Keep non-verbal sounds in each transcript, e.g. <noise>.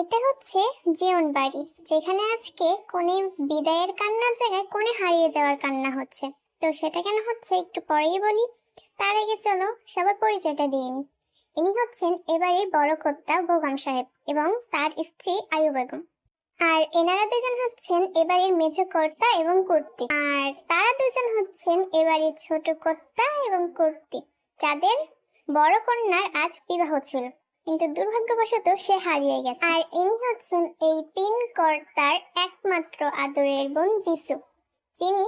এটা হচ্ছে জীবন বাড়ি, যেখানে আজকে কোনে বিদায়ের কান্নার জায়গায় কোনে হারিয়ে যাওয়ার কান্না হচ্ছে। তো সেটা কেন হচ্ছে একটু পরেই বলি। তার আগে চলো সবার পরিচয়টা দিয়ে নিই। ইনি হচ্ছেন এবারে বড় কর্তা বেগম সাহেব এবং তার স্ত্রী আয়ু বেগম। আর এনারা দুজন হচ্ছেন এবারের মেজ কর্তা এবং কর্তি আর তারা দুজন হচ্ছেন এবারের ছোট কর্তা এবং কর্তি যাদের বড় কন্যার আজ বিবাহ ছিল। কিন্তু দুর্ভাগ্যবশত সে হারিয়ে গেছে। আর ইনি হচ্ছেন এই তিন কর্তার একমাত্র আদরের বোন যিশু যিনি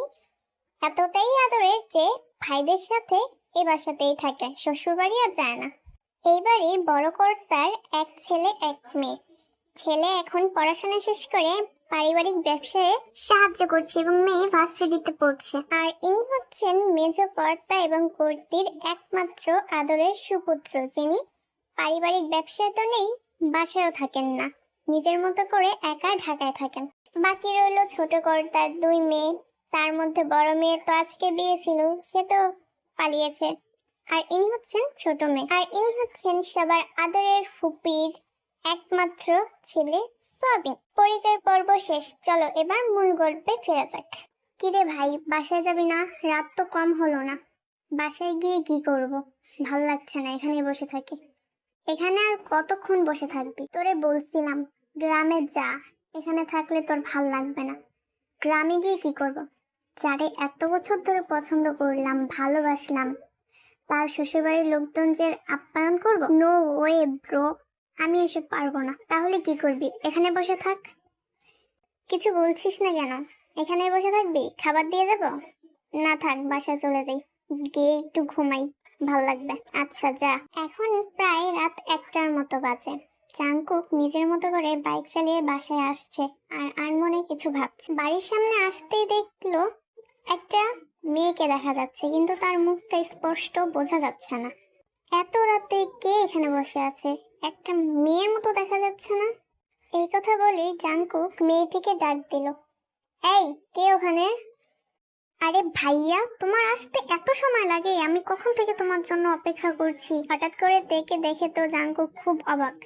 এতটাই আদরের যে ভাইদের সাথে এ বাসাতেই থাকে শ্বশুরবাড়ি আর যায় না। এইবারই বড় কর্তার এক ছেলে, এক মেয়ে। ছেলে এখন পড়াশোনা শেষ করে পারিবারিক ব্যবসায় সাহায্য করছে এবং মেয়ে ভার্সিটিতে পড়ছে। আর ইনি হচ্ছেন মেজ কর্তা এবং কর্তির একমাত্র আদরের সুপুত্র, যিনি পারিবারিক ব্যবসায় তো নেই, বাসায়ও থাকেন না। নিজের মতো করে একা ঢাকায় থাকেন। বাকি রইল ছোট কর্তার দুই মেয়ে। তার মধ্যে বড় মেয়ের তো আজকে বিয়ে ছিল, সে তো পালিয়েছে। আর ইনি হচ্ছেন ছোট মেয়ে। আর ইনি হচ্ছেন সবার আদরের ফুপির একমাত্র ছেলে সবিন। পরিচয় পর্ব শেষ। চলো এবার মূল গল্পে ফেরা যাক। কিরে ভাই, বাসায় যাবি না? রাত তো কম হলো না। বাসায় গিয়ে কি করব? ভালো লাগছে না এখানে বসে থাকি। এখানে আর কতক্ষণ বসে থাকবি? তোরে বলছিলাম, গ্রামে যা। এখানে থাকলে তোর ভালো লাগবে না। গ্রামে গিয়ে কি করব? যারে এত বছর ধরে পছন্দ করলাম, ভালোবাসলাম, তার শ্বশুরবাড়ির লোকজন যে আপ্যায়ন করব? নো ওয়ে ব্রো আমি এসব পারব না। তাহলে কি করবি? এখানে বসে থাক। কিছু বলছিস না কেন? এখানে বসে থাকবি? খাবার দিয়ে যাব? না থাক, বাসায় চলে যাই। গিয়ে একটু ঘুমাই। ভালো লাগবে। আচ্ছা যা। এখন প্রায় রাত একটার মতো বাজে। চাঙ্কুক নিজের মতো করে বাইক চালিয়ে বাসায় আসছে আর আনমনে কিছু ভাবছে। বাড়ির সামনে আসতেই দেখল একটা মেয়েকে দেখা যাচ্ছে, কিন্তু তার মুখটা স্পষ্ট বোঝা যাচ্ছে না। এত রাতে কে এখানে বসে আছে? একটা মেয়ের মতো দেখা যাচ্ছে না? এই কথা বলে জাঙ্কুক মেয়েটিকে ডাক দিল। এই, কে ওখানে? আরে ভাইয়া, তোমার আসতে এত সময় লাগে। আমি কখন থেকে তোমার জন্য অপেক্ষা করছি? হঠাৎ করে দেখে দেখে তো জাঙ্কুক খুব অবাক।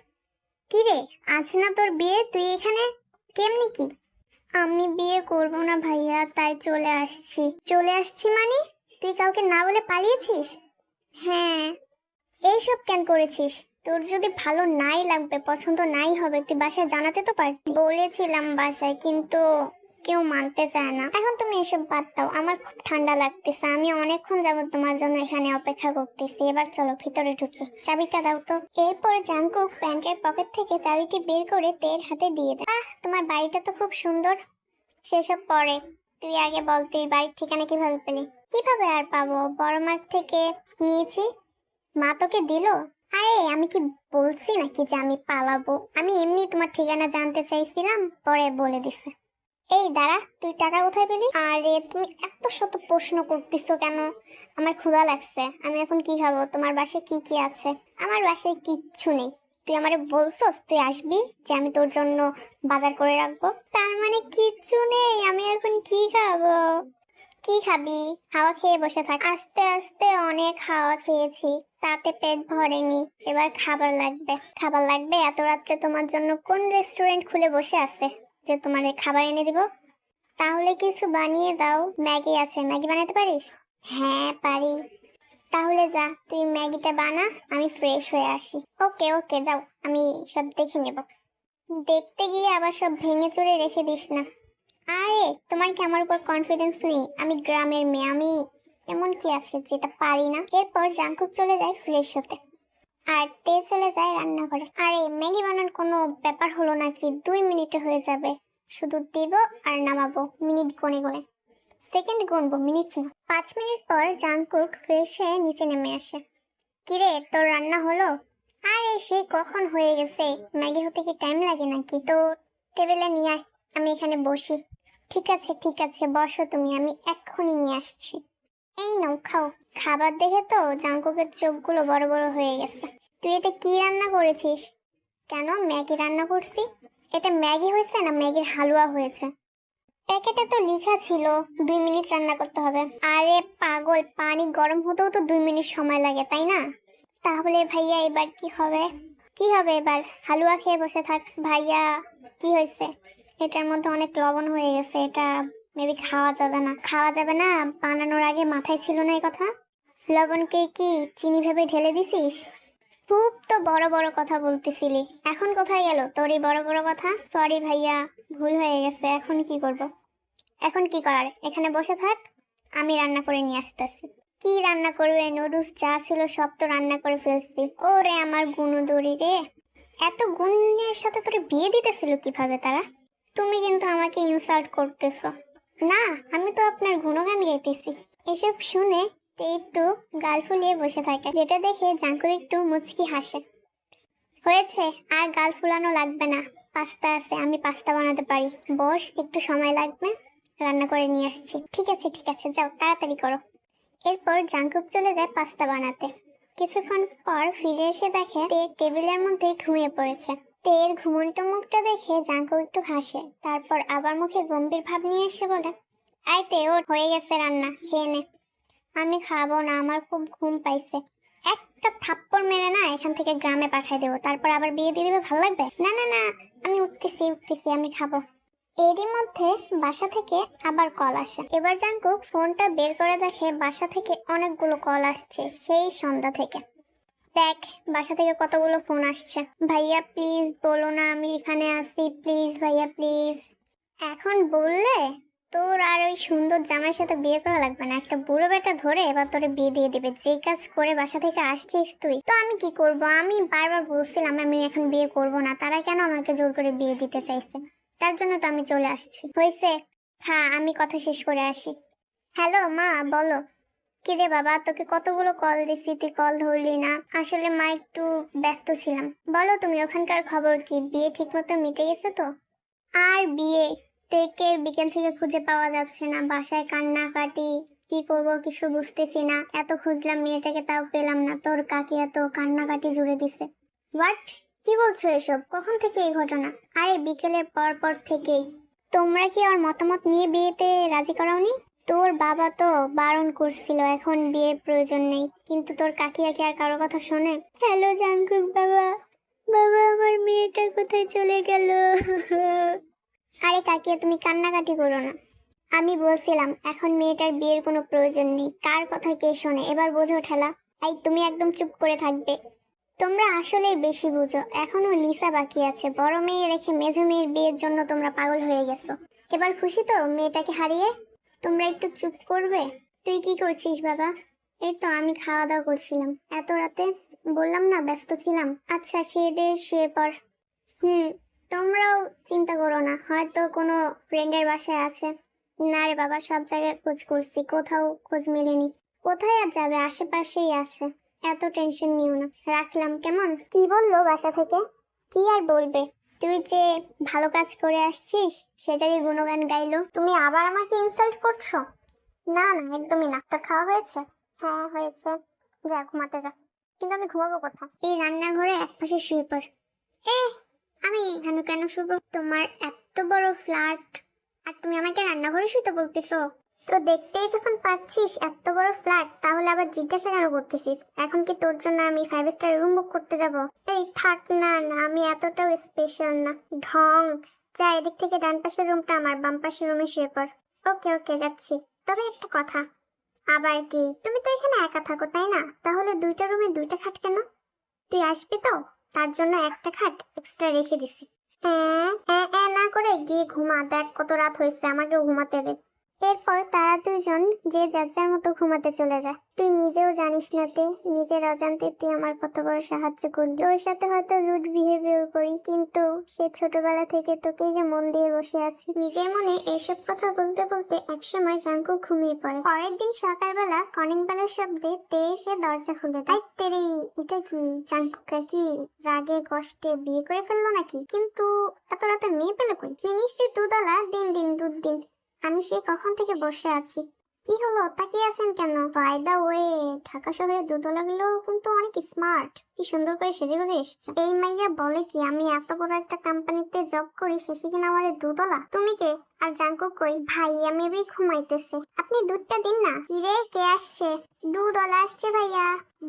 কিরে, আজ না তোর বিয়ে? তুই এখানে? কেমনি কি? আমি বিয়ে করব না ভাইয়া, তাই চলে আসছি। চলে আসছি মানে? তুই কাউকে না বলে পালিয়েছিস? হ্যাঁ। এইসব কেন করেছিস? তোর যদি ভালো নাই লাগবে, পছন্দ নাই হবে, তুই বাসায় জানাতে তো পারতি। বলেছিলাম বাসায়, কিন্তু কেউ মানতে চায় না। এখন তুমি এসব বাদ দাও। আমার খুব ঠান্ডা লাগতেছে। আমি অনেকক্ষণ যাবত তোমার জন্য এখানে অপেক্ষা করতেছি। এবার চলো, ভিতরে ঢুকি। চাবিটা দাও তো। এরপর জাঙ্কুক প্যান্টের পকেট থেকে চাবিটি বের করে তের হাতে দিয়ে দেয়। আহ, তোমার বাড়িটা তো খুব সুন্দর। সেসব পরে। তুই আগে বল, তুই বাড়ির ঠিকানা কীভাবে পেলি? কীভাবে আর পাবো? বড় মার থেকে নিয়েছি। মা তোকে দিল? আরে, আমি কি বলছি নাকি যে আমি পালাবো? আমি এমনি তোমার ঠিকানা জানতে চাইছিলাম, পরে বলে দিছে। এই দাঁড়া, তুই টাকা কোথায় পেলি? আরে, তুমি এত শত প্রশ্ন করতেছো কেন? আমার ক্ষুধা লাগছে। আমি এখন কি খাব? তোমার বাসায় কি কি আছে? আমার বাসায় কিচ্ছু নেই। তুই আমারে বলছস তুই আসবি যে আমি তোর জন্য বাজার করে রাখব? তার মানে কিচ্ছু নেই। আমি এখন কি খাব? কি খাবি? হাওয়া খেয়ে বসে থাক। আস্তে আস্তে অনেক হাওয়া খেয়েছি। তাতে পেট ভরেনি। এবার খাবার লাগবে। খাবার লাগবে? এত রাত্রে তোমার জন্য কোন রেস্টুরেন্ট খুলে বসে আছে? যে তোমার খাবার এনে দিব। তাহলে কিছু বানিয়ে দাও। ম্যাগি আছে। ম্যাগি বানাতে পারিস? হ্যাঁ পারি। তাহলে যা, তুই ম্যাগিটা বানা, আমি ফ্রেশ হয়ে আসি। ওকে ওকে, যাও, আমি সব দেখে নেব। দেখতে গিয়ে আবার সব ভেঙে চড়ে রেখে দিস না। আরে, তোমার কি আমার উপর কনফিডেন্স নেই? আমি গ্রামের মেয়ে, আমি এমন কি আছে যেটা পারি না? এরপর জাঙ্কুক চলে যায় ফ্রেশ হতে। আর তে চলে যায় রান্নাঘরে। আরে ম্যাগি বানানোর কোনো ব্যাপার হলো নাকি দুই মিনিটে হয়ে যাবে। শুধু দেব আর নামাবো মিনিট গনে গনে। সেকেন্ড গুনবো মিনিট না। পাঁচ মিনিট পর জাঙ্কুক ফ্রেশ হয়ে নিচে নেমে আসে। কিরে, তোর রান্না হলো? আরে সেই কখন হয়ে গেছে? ম্যাগি হতে কি টাইম লাগে নাকি? তো টেবিলে নিয়ে আয়, আমি এখানে বসি। ঠিক আছে ঠিক আছে, বসো তুমি, আমি এক্ষুনি নিয়ে আসছি। এই নাও, খাও। খাবার দেখে তো জাঙ্কুকের চোখগুলো বড় বড় হয়ে গেছে। তুই এটা কি রান্না করেছিস? কেন ম্যাগি রান্না করছি এটা ম্যাগি হয়েছে না ম্যাগির হালুয়া হয়েছে? প্যাকেটে তো লেখা ছিল দুই মিনিট রান্না করতে হবে। আরে পাগল, পানি গরম হতেও তো দুই মিনিট সময় লাগে, তাই না? তাহলে ভাইয়া এবার কি হবে? কি হবে এবার? হালুয়া খেয়ে বসে থাক। ভাইয়া, কি হয়েছে? এটার মধ্যে অনেক লবণ হয়ে গেছে। এটা মেবি খাওয়া যাবে না। খাওয়া যাবে না? বানানোর আগে মাথায় ছিল না এই কথা? লবণকে কি চিনি ভেবে ঢেলে দিছিস? খুব তো বড় বড় কথা বলতেছিলি। এখন কোথায় গেল তোর এই বড় বড় কথা? সরি ভাইয়া, ভুল হয়ে গেছে। এখন কি করব? এখন কি করার? এখানে বসে থাক, আমি রান্না করে নিয়ে আসতেছি। কি রান্না করবে? নুডলস যা ছিল সব তো রান্না করে ফেলছি। ওরে আমার গুণদড়ি রে। এত গুণের সাথে তোরে বিয়ে দিতেছিল কীভাবে তারা? তুমি কিন্তু আমাকে ইনসাল্ট করতেছো। না, আমি তো আপনার গুণগান গাইতেছি। এসব শুনে একটু গাল ফুলিয়ে বসে থাকে, যেটা দেখে জাঙ্কু একটু মুচকি হাসে। হয়েছে, আর গাল ফুলানো লাগবে না, পাস্তা আছে, আমি পাস্তা বানাতে পারি। বস, একটু সময় লাগবে, রান্না করে নিয়ে আসছি। ঠিক আছে ঠিক আছে, যাও, তাড়াতাড়ি করো। এরপর জাঙ্কুক চলে যায় পাস্তা বানাতে। কিছুক্ষণ পর ফিরে এসে দেখে তে টেবিলের মধ্যেই ঘুমিয়ে পড়েছে। তের ঘুমন্ত মুখটা দেখে জাঙ্কুক একটু হাসে, তারপর আবার মুখে গম্ভীর ভাব নিয়ে এসে বলে, আয় তে ওর হয়ে গেছে রান্না, খেয়ে নে। আমি খাব না, আমার খুব ঘুম পাইছে। একটা থাপ্পড় মেরে না এখান থেকে গ্রামে পাঠাই দেবো, তারপর আবার বিয়ে দিয়ে দিবে, ভালো লাগবে? না না না, আমি উঠতেছি উঠতেছি, আমি খাব। এরই মধ্যে বাসা থেকে আবার কল আসে। এবার জাঙ্কুক ফোনটা বের করে দেখে বাসা থেকে অনেকগুলো কল আসছে, সেই সন্ধ্যা থেকে। দেখ, বাসা থেকে কতগুলো ফোন আসছে। ভাইয়া, প্লিজ বলো না, আমি এখানে আসি প্লিজ ভাইয়া, প্লিজ। এখন বললে তোর আর ওই সুন্দর জামাইয়ের সাথে বিয়ে করা লাগবে না। একটা বুড়ো বেটা ধরে এবার তোরে বিয়ে দিয়ে দিবে। যে কাজ করে বাসা থেকে আসছিস তুই, তো আমি কি করব? আমি বারবার বলছিলাম, আমি এখন বিয়ে করব না। তারা কেন আমাকে জোর করে বিয়ে দিতে চাইছে? তার জন্য তো আমি চলে আসছি। হয়েছে? হ্যাঁ আমি কথা শেষ করে আসি। হ্যালো, মা, বলো। কিরে বাবা, তোকে কতগুলো কল দিছি, তুই কল ধরলি না? আসলে মা একটু ব্যস্ত ছিলাম। বলো, তুমি ওখানকার খবর কি? বিয়ে ঠিকমতো মিটে গেছে তো? আর বিয়ে? থেকে বিকেল থেকে খুঁজে পাওয়া যাচ্ছে না। বাসায় কান্নাকাটি, কি করব কিছু বুঝতেছি না। এত খুঁজলাম, মেয়েটাকে তাও পেলাম না। তোর কাকি এত কান্নাকাটি জুড়ে দিছে। হোয়াট কি বলছো এসব? কখন থেকে এই ঘটনা? আরে বিকেলের পর পর থেকেই। তোমরা কি ওর মতামত নিয়ে বিয়েতে রাজি করাওনি? তোর বাবা তো বারণ করছিল, এখন বিয়ের প্রয়োজন নেই। কিন্তু তোর কাকিয়া কি আর কারও কথা শোনে? হ্যালো জাঙ্কুক বাবা। বাবা, আমার মেয়েটা কোথায় চলে গেল? <laughs> আরে কাকিয়া, তুমি কান্নাকাটি করো না। আমি বলছিলাম, এখন মেয়েটার বিয়ের কোনো প্রয়োজন নেই। কার কথা কে শোনে? এবার বোঝো ঠেলা। এই, তুমি একদম চুপ করে থাকবে। তোমরা আসলেই বেশি বুঝো। এখনও লিসা বাকি আছে। বড় মেয়ে রেখে মেজো মেয়ের বিয়ের জন্য তোমরা পাগল হয়ে গেছো। এবার খুশি তো মেয়েটাকে হারিয়ে? তোমরা একটু চুপ করবে? তুই কি করছিস বাবা? এই তো আমি খাওয়া দাওয়া করছিলাম। এত রাতে বললাম না, ব্যস্ত ছিলাম। আচ্ছা খেয়ে দিয়ে শুয়ে পড়। হুম। তোমরাও চিন্তা করো না। হয়তো কোনো ফ্রেন্ডের বাসায় আছে। না রে বাবা, সব জায়গায় খোঁজ করছি, কোথাও খোঁজ মেলেনি। কোথায় আর যাবে? আশেপাশেই আছে। এত টেনশন নিও না। রাখলাম, কেমন? কি বলল বাসা থেকে? কি আর বলবে? তুই যে ভালো কাজ করে আসছিস, সেটারই গুণগান গাইলো। তুমি আবার আমাকে ইনসাল্ট করছ? না না, একদমই নাকটা খাওয়া হয়েছে? হ্যাঁ হয়েছে। যা, ঘুমাতে যা। কিন্তু আমি ঘুমাবো কোথায়? এই রান্নাঘরে এক পাশে শুয়ে পড়। এ আমি এখানে কেন শুবো? তোমার এত বড় ফ্ল্যাট আর তুমি আমাকে রান্নাঘরে শুতে বলতেছো। তো দেখতেই যখন পাচ্ছিস এত বড় ফ্ল্যাট তাহলে আবার জিজ্ঞাসা কেন করতেছিস? এখন কি তোর জন্য আমি ফাইভ স্টার রুম বুক করতে যাব? এই থাক না না, আমি এতটাও স্পেশাল না। ঢং। যা এদিক থেকে ডান পাশের রুমটা আমার, বাম পাশের রুমে শুয়ে পড়। ওকে ওকে, যাচ্ছি। তবে একটা কথা। আবার কি? তুমি তো এখানে একা থাকো, তাই না? তাহলে দুইটা রুমে দুইটা খাট কেন? তুই আসবি তো? তার জন্য একটা খাট এক্সট্রা রেখে দিছি। হ্যাঁ এ হ্যাঁ না করে গিয়ে ঘুমা। দেখ কত রাত হয়েছে আমাকে ঘুমাতে দে। এরপর তারা দুজন যে যার মতো ঘুমাতে চলে যায়। তুই নিজেও জানিস না তে, নিজের অজান্তে তুই আমার কত বড় সাহায্য করলি। তোর সাথে হয়তো রুড বিহেভিয়ার করি, কিন্তু সে ছোটবেলা থেকে তোকেই যে মন দিয়ে বসে আছি। নিজের মনে এসব কথা বলতে বলতে একসময় জাঙ্কু ঘুমিয়ে পড়ে। পরের দিন সকালবেলা কলিং বেলের শব্দে তে এসে দরজা খুলে দেয়। তেরে এটা কি? জাঙ্কুকা কি? রাগে, কষ্টে বিয়ে করে ফেলল নাকি? কিন্তু এত রাতে মেয়ে পেলে কই? নিশ্চয়ই দুদলা দিন দিন দুধ দিন। আমি সে কখন থেকে বসে আছি। কি হলো? তাকিয়ে আছেন কেন? বাই দা ওয়ে ঢাকা শহরে দুধলাগুলো কিন্তু অনেক স্মার্ট কি সুন্দর করে সেজে গুজে এসেছে? এই মাইয়া বলে কি, আমি এত বড় একটা কোম্পানিতে জব করি শেষে কিনা আমার দুধলা তুমি কে? আর জাঙ্কু কই? ভাই, আমি এবার ঘুমাইতেছে। আপনি দুধটা দিন না? কি রে, কে আসছে? দুধওয়ালা আসছে ভাইয়া।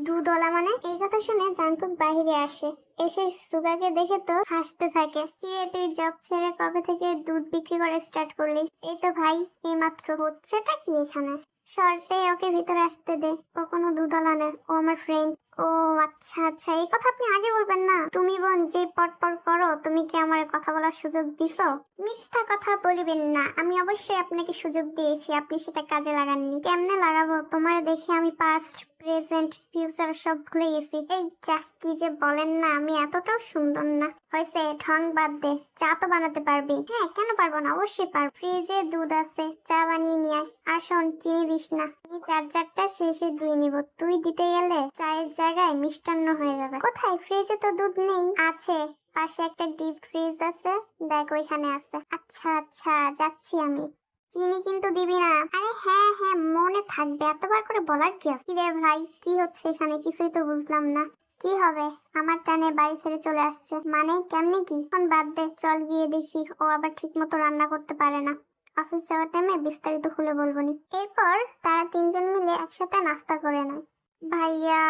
দুধওয়ালা মানে? এই কথা শুনে জাঙ্কুক বাহিরে আসে। এসে সুগাকে দেখে তো হাসতে থাকে। কি রে, তুই জব ছেড়ে কবে থেকে দুধ বিক্রি করা স্টার্ট করলি? এই তো ভাই এই মাত্র হচ্ছেটা কি এখানে? শর্তে ওকে ভিতরে আসতে দে। ও কোনো দুধওয়ালা না, ও আমার ফ্রেন্ড ও আচ্ছা আচ্ছা। এই কথা আপনি আগে বলবেন না। তুমি বোন যে পটপট করো, তুমি কি আমার কথা বলার সুযোগ দিছো? মিথ্যা কথা বলিবেন না। আমি অবশ্যই আপনাকে সুযোগ দিয়েছি। আপনি সেটা কাজে লাগাননি। কেমনে লাগাবো? তোমার দেখে আমি পাস্ট প্রেজেন্ট ফিউচার সব ভুলে গেছি। এই যা, কি যে বলেন না, আমি এতটাও সুন্দর না। হয়েছে, ঠং বাদ দে। চা তো বানাতে পারবি। হ্যাঁ কেন পারব না? অবশ্যই পার ফ্রিজে দুধ আছে, চা বানিয়ে নিয়ে আয়। আর শোন, চিনি দিস না। এই চার্জারটা শেষে দিয়ে নিব। তুই দিতে গেলে চায়ের জায়গায় মিষ্টান্ন হয়ে যাবে। কোথায়? ফ্রিজে তো দুধ নেই। আছে। পাশে একটা ডিপ ফ্রিজ আছে। দেখ, ওইখানে আছে। আচ্ছা আচ্ছা যাচ্ছি আমি। চিনি কিন্তু দিবি না। আরে হ্যাঁ হ্যাঁ মনে থাকবে। এতবার করে বলার কি আছে? রে ভাই? কি হচ্ছে এখানে? কিছুই তো বুঝলাম না। কি হবে? আমার টানে বাড়ি ছেড়ে চলে আসছে। মানে কেমনি কি? এখন বাদ দে, চল গিয়ে দেখি। ও আবার ঠিক মতো রান্না করতে পারে না। অফিস যাওয়ার টাইমে বিস্তারিত খুলে বলব নি এরপর তারা তিনজন মিলে একসাথে নাস্তা করে নেয়। ভাইয়া,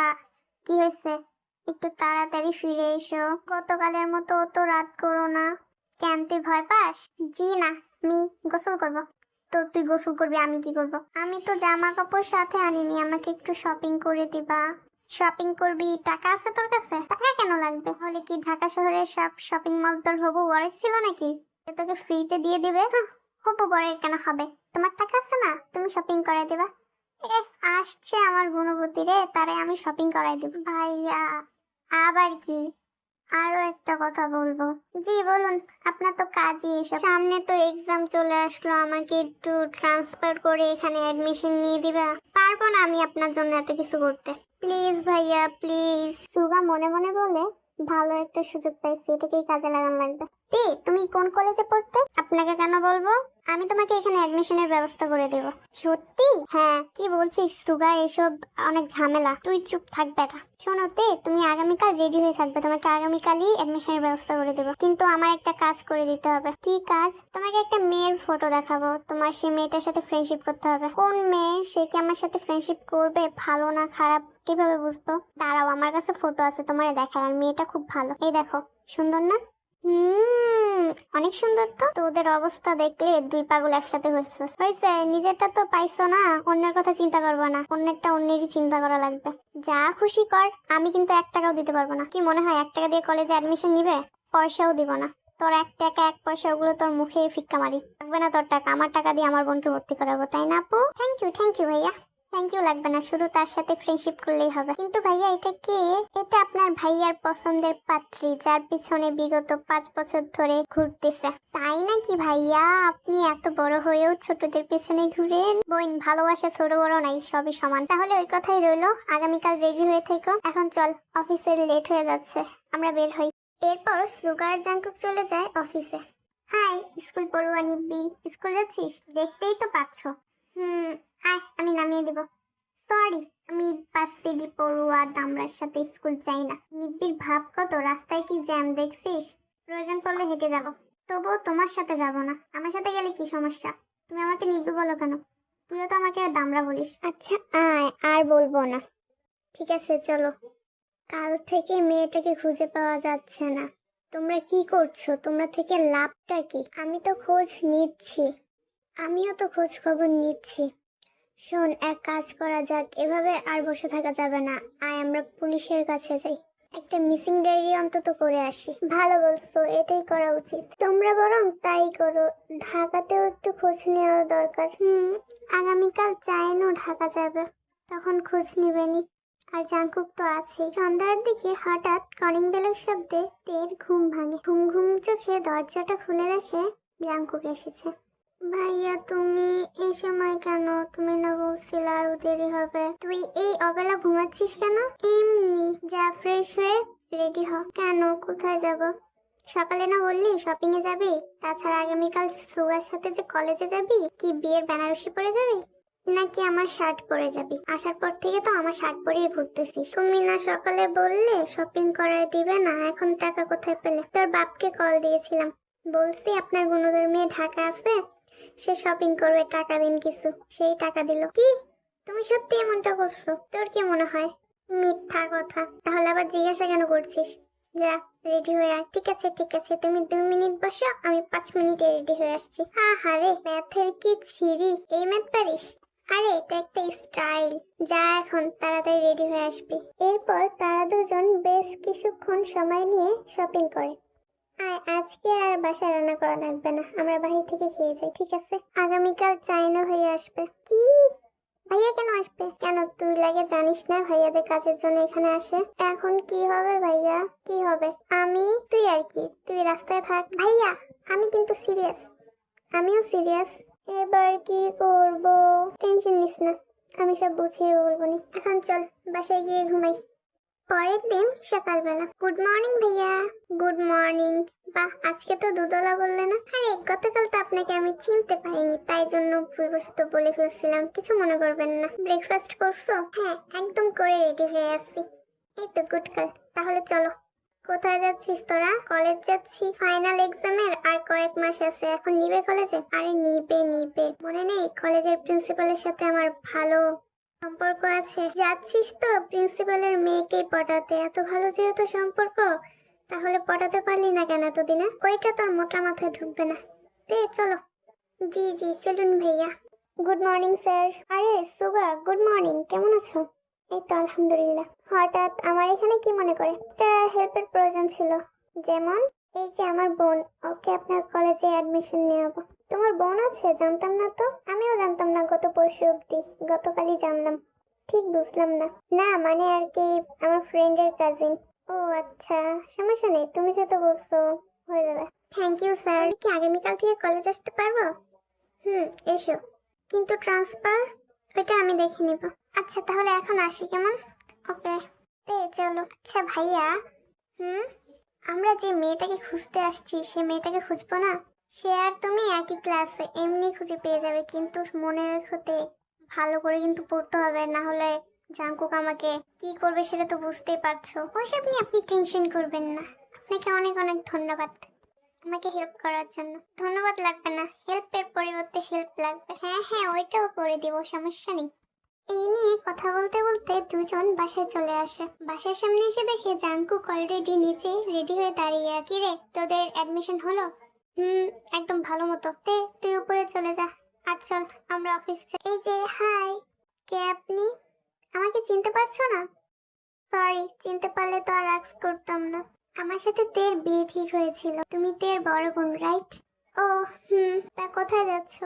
কি হয়েছে? একটু তাড়াতাড়ি ফিরে এসো। গতকালের মতো অত রাত করো না। কেন তুই ভয় পাস? জি না, আমি গোসল করব। তো তুই গোসল করবি, আমি কি করব? আমি তো জামা কাপড় সাথে আনিনি, আমাকে একটু শপিং করে দিবা। শপিং করবি, টাকা আছে তোর কাছে? টাকা কেন লাগবে? হলে কি ঢাকা শহরের সব শপিং মল তোর হবু বরের ছিল নাকি? তোকে ফ্রিতে দিয়ে দিবে? হবু বরের কেন হবে? তোমার টাকা আছে না? তুমি শপিং করাই দিবা। এ, আসছে আমার গুণবতী রে, তারে আমি শপিং করাই দেব। ভাইয়া, আবার কি? আরও একটা কথা বলব। জি, বলুন, আপনার তো কাজই এসব। সামনে তো এক্সাম চলে আসলো, আমাকে একটু ট্রান্সফার করে এখানে অ্যাডমিশন নিয়ে দিবা। পারব না আমি আপনার জন্য এত কিছু করতে। প্লিজ ভাইয়া প্লিজ সুগা মনে মনে বলে, ভালো একটা সুযোগ পাইছি, এটাকেই কাজে লাগানো লাগবে। তে তুমি কোন কলেজে পড়তে? আপনাকে কেন বলব? আমি তোমাকে এখানে অ্যাডমিশনের ব্যবস্থা করে দেব। সত্যি? হ্যাঁ। কি বলছিস? সুগা, এসব অনেক ঝামেলা। তুই চুপ থাক, বেটা। শোনো তে, তুমি আগামীকাল রেডি হয়ে থাকবে। তোমাকে আগামীকালই অ্যাডমিশনের ব্যবস্থা করে দেবো। কিন্তু আমার একটা কাজ করে দিতে হবে। কি কাজ? তোমাকে একটা মেয়ের ফটো দেখাবো। তোমার সেই মেয়েটার সাথে ফ্রেন্ডশিপ করতে হবে। কোন মেয়ে? সে কি আমার সাথে ফ্রেন্ডশিপ করবে? ভালো না খারাপ? কীভাবে বুঝব? দাঁড়াও, আমার কাছে ফটো আছে, তোমার দেখায় আর মেয়েটা খুব ভালো। এই দেখো, সুন্দর না? অনেক সুন্দর তো। তোদের অবস্থা দেখলে দুই পাগল একসাথে হয়েছে হয়েছে নিজেরটা তো পাইছো না, অন্যের কথা চিন্তা করব না। অন্যেরটা অন্যেরই চিন্তা করা লাগবে। যা খুশি কর, আমি কিন্তু এক টাকাও দিতে পারব না। কি মনে হয়, এক টাকা দিয়ে কলেজে অ্যাডমিশন নিবে? পয়সাও দিব না। তোর এক টাকা, এক পয়সা, ওগুলো তোর মুখে ফিক্কা মারি। লাগবে না তোর টাকা, আমার টাকা দিয়ে আমার বোনকে ভর্তি করাবো, তাই না আপু? থ্যাংক ইউ থ্যাংক ইউ ভাইয়া। থ্যাংক ইউ লাগবে না শুধু তার সাথে ফ্রেন্ডশিপ করলেই হবে। কিন্তু ভাইয়া, এটা কে? এটা আপনার ভাইয়ার পছন্দের পাত্রী, যার পিছনে বিগত পাঁচ বছর ধরে ঘুরতেছে। তাই নাকি ভাইয়া? আপনি এত বড় হয়েও ছোটদের পেছনে ঘুরেন? বোন, ভালোবাসা ছোট বড় নাই, সবই সমান। তাহলে ওই কথাই রইল। আগামীকাল রেডি হয়ে থেকো। এখন চল, অফিসে লেট হয়ে যাচ্ছে। আমরা বের হই। এরপর সুগার জাঙ্কুক চলে যায় অফিসে। হাই, স্কুল পড়ুয়া নিব্বি স্কুল যাচ্ছিস? দেখতেই তো পাচ্ছ। হুম, আয়, আমি নামিয়ে দেব। সরি আমি বাস পড়ুয়া দামরার সাথে স্কুল চাই না। নিব্বির ভাব কত, রাস্তায় কি জ্যাম দেখছিস? প্রয়োজন পড়লে হেঁটে যাব। তবুও তোমার সাথে যাব না। আমার সাথে গেলে কি সমস্যা? তুমি আমাকে নিব্বি বলো কেন? তুইও তো আমাকে দামরা বলিস। আচ্ছা আয়, আর বলব না। ঠিক আছে, চলো। কাল থেকে মেয়েটাকে খুঁজে পাওয়া যাচ্ছে না। তোমরা কি করছ? তোমরা থেকে লাভটা কি? আমি তো খোঁজ নিচ্ছি। আমিও তো খোঁজ খবর নিচ্ছি। শোন এক কাজ করা যাক এভাবে আর বসে থাকা যাবে না। আয় আমরা পুলিশের কাছে যাই। একটা মিসিং ডায়েরি অন্তত করে আসি। ভালো বলছো এটাই করা উচিত। তোমরা বরং তাই করো। ঢাকাতেও একটু খোঁজ নেওয়া দরকার। হুম আগামীকাল চাইনও ঢাকা যাবে। তখন খোঁজ নিবেনি। আর জাঙ্কুক তো আছে। সন্ধ্যার দিকে হঠাৎ কলিং বেলের শব্দে তের ঘুম ভাঙে। ঘুম ঘুম চোখে দরজাটা খুলে দেখে জাঙ্কুক এসেছে। ভাইয়া, তুমি এই সময় কেন? তুমি না বলছিলে আরও দেরি হবে। তুই এই অবেলা ঘুমাচ্ছিস কেন? এমনি, যা ফ্রেশ হয়ে রেডি হ। কেন? কোথায় যাব? সকালে না বললি শপিং এ যাবি? তাছাড়া আগামীকাল সুগার সাথে যে কলেজে যাবি, কি বিয়ের বেনারসি পরে যাবি? নাকি আমার শার্ট পরে যাবি? আসার পর থেকে তো আমার শার্ট পরেই ঘুরতেছিস তুমি না সকালে বললে শপিং করায় দিবে না, এখন টাকা কোথায় পেলে? তোর বাপকে কল দিয়েছিলাম। বলছি আপনার গুণধর মেয়ে ঢাকা আছে সে শপিং করবে, টাকা দিন কিছু। সেই টাকা দিল। কি? তুমি সত্যি এমনটা করছ? তোর কি মনে হয়? মিথ্যা কথা। তাহলে আবার জিজ্ঞাসা কেন করছিস? যা রেডি হয়ে আয়। ঠিক আছে ঠিক আছে। তুমি দুই মিনিট বসো, আমি পাঁচ মিনিটে রেডি হয়ে আসছি। হা হা রে ম্যাথের কি ছিরি? এই ম্যাথ পারিস? আরে, এটা একটা স্টাইল যা এখন তাড়াতাড়ি রেডি হয়ে আসবি। এরপর তারা দুজন বেশ কিছুক্ষণ সময় নিয়ে শপিং করে। আর আজকে আর বাসায় রান্না করা লাগবে না। আমরা বাহির থেকে খেয়ে যাই, ঠিক আছে? আগামীকাল চাইনা হয়ে আসবে। কি? ভাইয়া কেন আসবে? কেন তুই লাগে জানিস না ভাইয়া যে কাজের জন্য এখানে আসে? এখন কি হবে ভাইয়া? কি হবে? আমি, তুই আর কি? তুই রাস্তায় থাক। ভাইয়া, আমি কিন্তু সিরিয়াস। আমিও সিরিয়াস। এবার কি করব? টেনশন নিস না। আমি সব বুঝিয়ে বলব এখন চল, বাসায় গিয়ে ঘুমাই। পরের দিন সকালবেলা। গুড মর্নিং ভাইয়া। গুড মর্নিং বাহ, আজকে তো দুদলা বললে না? আরে, গতকাল তো আপনাকে আমি চিনতে পারিনি, তাই জন্য ভুলবশত বলে ফেলছিলাম, কিছু মনে করবেন না। ব্রেকফাস্ট করছ? হ্যাঁ একদম করে রেডি হয়ে আসছি এই তো গুড কাল তাহলে চলো। কোথায় যাচ্ছিস তোরা? কলেজ যাচ্ছি। ফাইনাল এক্সামের আর কয়েক মাস আছে, এখন নিবে কলেজে আরে, নিবে নিবে। মনে নেই কলেজের প্রিন্সিপালের সাথে আমার ভালো সম্পর্ক আছে। যাচ্ছিস তো প্রিন্সিপালের মেয়েকেই পটাতে। এত ভালো যেহেতু সম্পর্ক, তাহলে পটাতে পারলি না কেন এতদিনে? ওইটা তোর মোটা মাথায় ঢুকবে না। দে, চলো। জি জি, চলুন ভাইয়া। Good morning, sir. আরে, সুগা, গুড মর্নিং। কেমন আছো? এই তো আলহামদুলিল্লাহ। হঠাৎ আমার এখানে কি মনে করে? একটা হেল্পের প্রয়োজন ছিল। যেমন, এই যে আমার বোন, ওকে আপনার কলেজে অ্যাডমিশন নেওয়াবো। তোমার বোন আছে? জানতাম না তো। আমিও জানতাম না গত পরশু অব্দি গতকালই জানলাম। ঠিক বুঝলাম না। না মানে আর কি, আমার ফ্রেন্ডের কাজিন ও আচ্ছা সমস্যা নেই, তুমি যেহেতু বলছো, হয়ে যাবে। থ্যাংক ইউ স্যার কি আগামীকাল থেকে কলেজ আসতে পারব? হুম, এসো। কিন্তু ট্রান্সফার ওইটা আমি দেখে নিব। আচ্ছা তাহলে এখন আসি কেমন? ওকে তে চলো। আচ্ছা ভাইয়া। হুম? আমরা যে মেয়েটাকে খুঁজতে আসছি, সে মেয়েটাকে খুঁজবো না? সে আর তুমি একই ক্লাসে এমনি খুঁজে পেয়ে যাবে, কিন্তু মনে রেখোতে ভালো করে কিন্তু পড়তে হবে, না হলে জাঙ্কুক আমাকে কি করবে সেটা তো বুঝতেই পারছ। ওইসব নিয়ে আপনি টেনশন করবেন না। আপনাকে অনেক অনেক ধন্যবাদ আমাকে হেল্প করার জন্য। ধন্যবাদ লাগবে না হেল্পের পরিবর্তে হেল্প লাগবে। হ্যাঁ হ্যাঁ ওইটাও করে দিব, সমস্যা নেই। এই নিয়ে কথা বলতে বলতে দুজন বাসায় চলে আসে। বাসার সামনে এসে দেখে জাঙ্কুক অলরেডি নিচে রেডি হয়ে দাঁড়িয়ে আছে। রে তোদের অ্যাডমিশন হলো? হুম, একদম ভালো মতো। তে তুই উপরে চলে যা। আর চল, আমরা অফিস এই যে হাই কে আপনি? আমাকে চিনতে পারছ না? সরি চিনতে পারলে তো আর আক্স করতাম না। আমার সাথে তের বিয়ে ঠিক হয়েছিল। তুমি তের বড় বোন রাইট ও, হুম, তা কোথায় যাচ্ছ?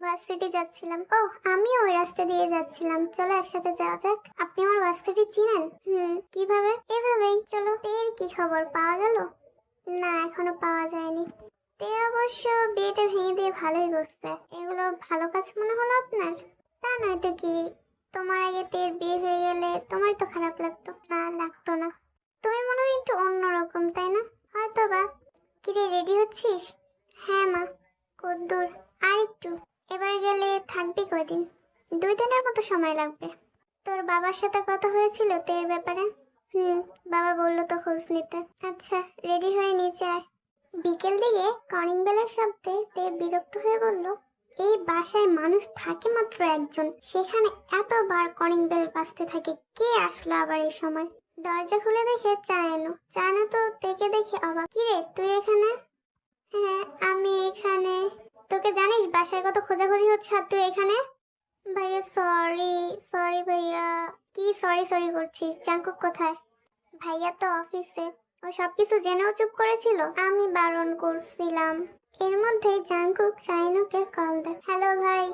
ভার্সিটি যাচ্ছিলাম। ও, আমিও ওই রাস্তা দিয়ে যাচ্ছিলাম। চলো একসাথে যাওয়া যাক। আপনি আমার ভার্সিটি চিনেন? হুম, কীভাবে? এভাবেই। চলো, তের কি খবর? পাওয়া গেল? না, এখনও পাওয়া যায়নি। তে অবশ্য বিয়েটা ভেঙে দিয়ে ভালোই করছে। এগুলো ভালো কাজ মনে হলো আপনার? তা নয় তো কি? তোমার আগে তের বিয়ে হয়ে গেলে তোমার তো খারাপ লাগতো। না লাগতো না। তুমি মনে হয় একটু অন্যরকম, তাই না? হয়তো বা কিরে, রেডি হচ্ছিস? হ্যাঁ মা। কদ্দূর আর একটু। এবার গেলে থাকবি কয়দিন? দুই দিনের মতো সময় লাগবে। তোর বাবার সাথে কথা হয়েছিল তের ব্যাপারে? হুম, বাবা বলল তো খোঁজ নিতে। আচ্ছা রেডি হয়ে নিচে আয়। বিকেল দিকে কলিং বেলের শব্দে তে বিরক্ত হয়ে বলল, এই বাসায় মানুষ থাকে মাত্র একজন। সেখানে এতবার কলিং বেল বাজতে থাকে, কে আসলো আবার এই সময়? দরজা খুলে দেখে চায়নো চায়না তো তেকে দেখে অবাক। কিরে তুই এখানে? হ্যাঁ আমি এখানে। তোকে জানিস বাসায় কত খোঁজাখুঁজি হচ্ছে আর তুই এখানে? ভাইয়া সরি সরি ভাইয়া। কি সরি সরি করছিস? চাঙ্কুক কোথায়? ভাইয়া তো অফিসে। ও সবকিছু জেনেও চুপ করেছিল। আমি বারণ করছিলাম। এর মধ্যে জাঙ্কুক চাইনুকে কল দেয়। হ্যালো ভাই,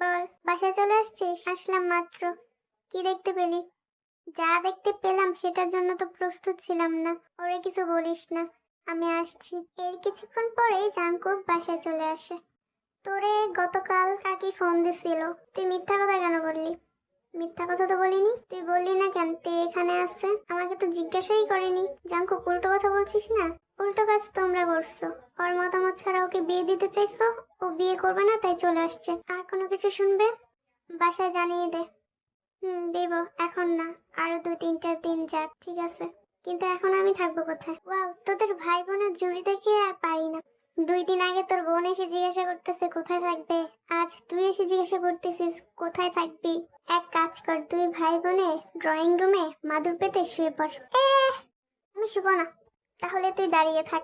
বল, বাসায় চলে আসছিস? আসলাম মাত্র। কি দেখতে পেলি? যা দেখতে পেলাম সেটার জন্য তো প্রস্তুত ছিলাম না। ওরে কিছু বলিস না, আমি আসছি। এর কিছুক্ষণ পরেই জাঙ্কুক বাসায় চলে আসে। তোরে গতকাল কাকি ফোন দিছিল। তুই মিথ্যা কথা কেন বললি? মিথ্যা কথা তো বলিনি। তুই বললি না কেন? তুই এখানে আসছে আমাকে তো জিজ্ঞাসাই করেনি। জাঙ্কু উল্টো কথা বলছিস না? উল্টো কাজ তোমরা করছ। ওর মতামত ছাড়া ওকে বিয়ে দিতে চাইছো? ও বিয়ে করবে না, তাই চলে আসছে। আর কোনো কিছু শুনবে? বাসায় জানিয়ে দে। হুম, দেব। এখন না। আরও দু তিনটা দিন যাক, ঠিক আছে? কিন্তু এখন আমি থাকব কোথায়? ওয়াও, তোদের ভাই বোনের জুড়ি দেখে আর পারি না। দুই দিন আগে তোর বোন এসে জিজ্ঞাসা করতেছে, কোথায় থাকবে? আজ তুই এসে জিজ্ঞাসা করতেছিস, কোথায় থাকবি? এক কাজ কর তুই ভাই বোনে ড্রয়িং রুমে মাদুর পেতে শুয়ে পড়। এ, আমি শুভ না। তাহলে তুই দাঁড়িয়ে থাক।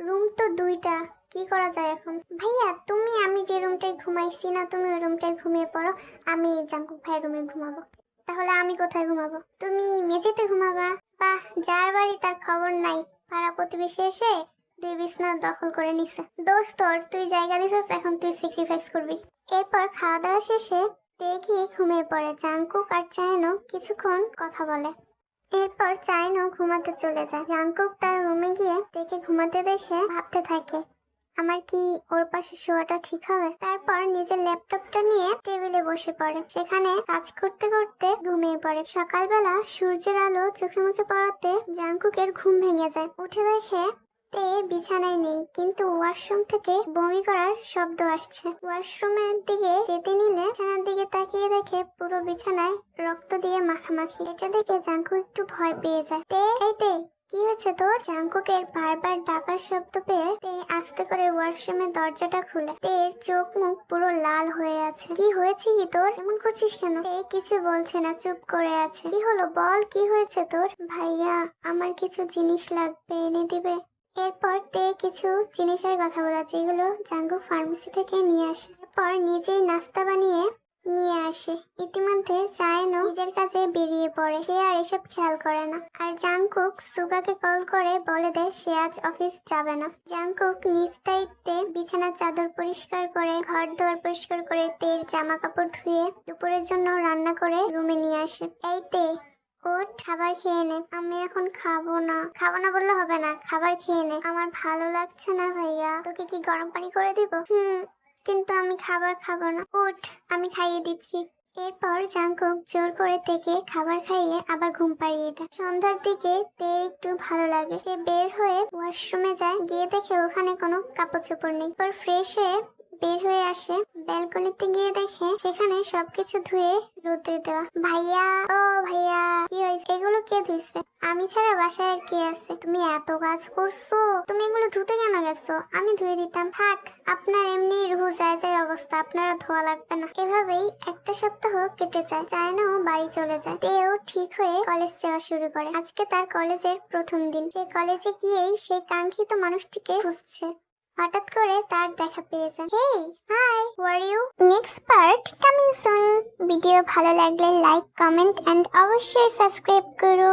রুম তো দুইটা, কি করা যায় এখন? ভাইয়া, তুমি, আমি যে রুমটায় ঘুমাইছি না, তুমি ওই রুমটায় ঘুমিয়ে পড়ো। আমি জাঙ্কুক ভাই রুমে ঘুমাবো। তাহলে আমি কোথায় ঘুমাবো? তুমি মেঝেতে ঘুমাবা? বাহ, যার বাড়ি তার খবর নাই। পাড়া প্রতিবেশী এসে দুই বিছনা দখল করে নিছে। দোস্ত তুই জায়গা দিছিস, এখন তুই স্যাক্রিফাইস করবি। এরপর খাওয়া দাওয়া শেষে তে গিয়ে ঘুমিয়ে পড়ে। জাঙ্কুক আর চায়নো কিছুক্ষণ কথা বলে। এরপর চায়নো ঘুমাতে চলে যায়। জাঙ্কুক তার রুমে গিয়ে তেকে ঘুমাতে দেখে ভাবতে থাকে, আমার কি ওর পাশে শোয়াটা ঠিক হবে? তারপর নিজের ল্যাপটপটা নিয়ে টেবিলে বসে পড়ে। সেখানে কাজ করতে করতে ঘুমিয়ে পড়ে। সকালবেলা সূর্যের আলো চোখে মুখে পড়াতে জাঙ্কুকের ঘুম ভেঙে যায়। উঠে দেখে তে বিছানায় নেই, কিন্তু ওয়াশরুম থেকে বমি করার শব্দ আসছে। ওয়াশরুমের দিকে যেতে নিলে বিছানার দিকে তাকিয়ে দেখে পুরো বিছানায় রক্ত দিয়ে মাখামাখি। এটা দেখে জাঙ্কু একটু ভয় পেয়ে যায়। তে, এই তে, কি হয়েছে তোর? জাঙ্কুকের বারবার ডাকার শব্দ পেয়ে তে আস্তে করে ওয়াশরুমের দরজাটা খুলে। তের চোখ মুখ পুরো লাল হয়ে আছে। কি হয়েছে কি তোর? এমন করছিস কেন? তে কিছু বলছে না, চুপ করে আছে। কি হলো বল? কি হয়েছে তোর? ভাইয়া, আমার কিছু জিনিস লাগবে, এনে দিবে। এরপর তে কিছু জিনিসের কথা বলা যেগুলো জাঙ্গু ফার্মেসি থেকে নিয়ে আসে। এরপর নিজেই নাস্তা বানিয়ে নিয়ে আসে। ইতিমধ্যে চায়নো নিজের কাছে বেরিয়ে পড়ে। সে আর এসব খেয়াল করে না। আর জাংকুক সুগাকে কল করে বলে দেয়, সে আজ অফিস যাবে না। জাংকুক নিজ দায়িত্বে বিছানার চাদর পরিষ্কার করে, ঘর দোয়ার পরিষ্কার করে তেল জামা কাপড় ধুয়ে দুপুরের জন্য রান্না করে রুমে নিয়ে আসে। এই তে ওঠ খাবার খেয়ে নে। আমি এখন খাব না। খাব না বললে হবে না। খাবার খেয়ে নে। আমার ভালো লাগছে না ভাইয়া। তোকে কি গরম পানি করে দিব? হুম, কিন্তু আমি খাবার খাব না। উঠ, আমি খাইয়ে দিচ্ছি। এরপর জাঙ্কুক জোর করে তেকে খাবার খাইয়ে আবার ঘুম পাড়িয়ে দেয়। সন্ধ্যার দিকে তের একটু ভালো লাগে। সে বের হয়ে ওয়াশরুমে যায়। গিয়ে দেখে ওখানে কোনো কাপড় চোপড় নেই। এরপর ফ্রেশ হয়ে বের হয়ে আসে। ব্যালকনিতে গিয়ে দেখে সেখানে সবকিছু ধুয়ে রোদে দেওয়া। ভাইয়া, ও ভাইয়া, কি হয়েছে? এগুলো কে ধুইছে? আমি ছাড়া বাসায় আর কে আছে? তুমি এত কাজ করছ। তুমি এগুলো ধুতে কেন গেছো? আমি ধুয়ে দিতাম। থাক, আপনার এমনি রুহু যায় যায় অবস্থা। আপনারা ধোয়া লাগবে না। এভাবেই একটা সপ্তাহ কেটে যায়। চায় না ও বাড়ি চলে যায়। তেও ঠিক হয়ে কলেজ যাওয়া শুরু করে। আজকে তার কলেজের প্রথম দিন। সে কলেজে গিয়েই সেই কাঙ্ক্ষিত মানুষটিকে খুঁজছে। হঠাৎ করে তার দেখা পেয়ে যান hey hi where you next part coming soon video ভালো লাগলে লাইক কমেন্ট এন্ড অবশ্যই সাবস্ক্রাইব করো।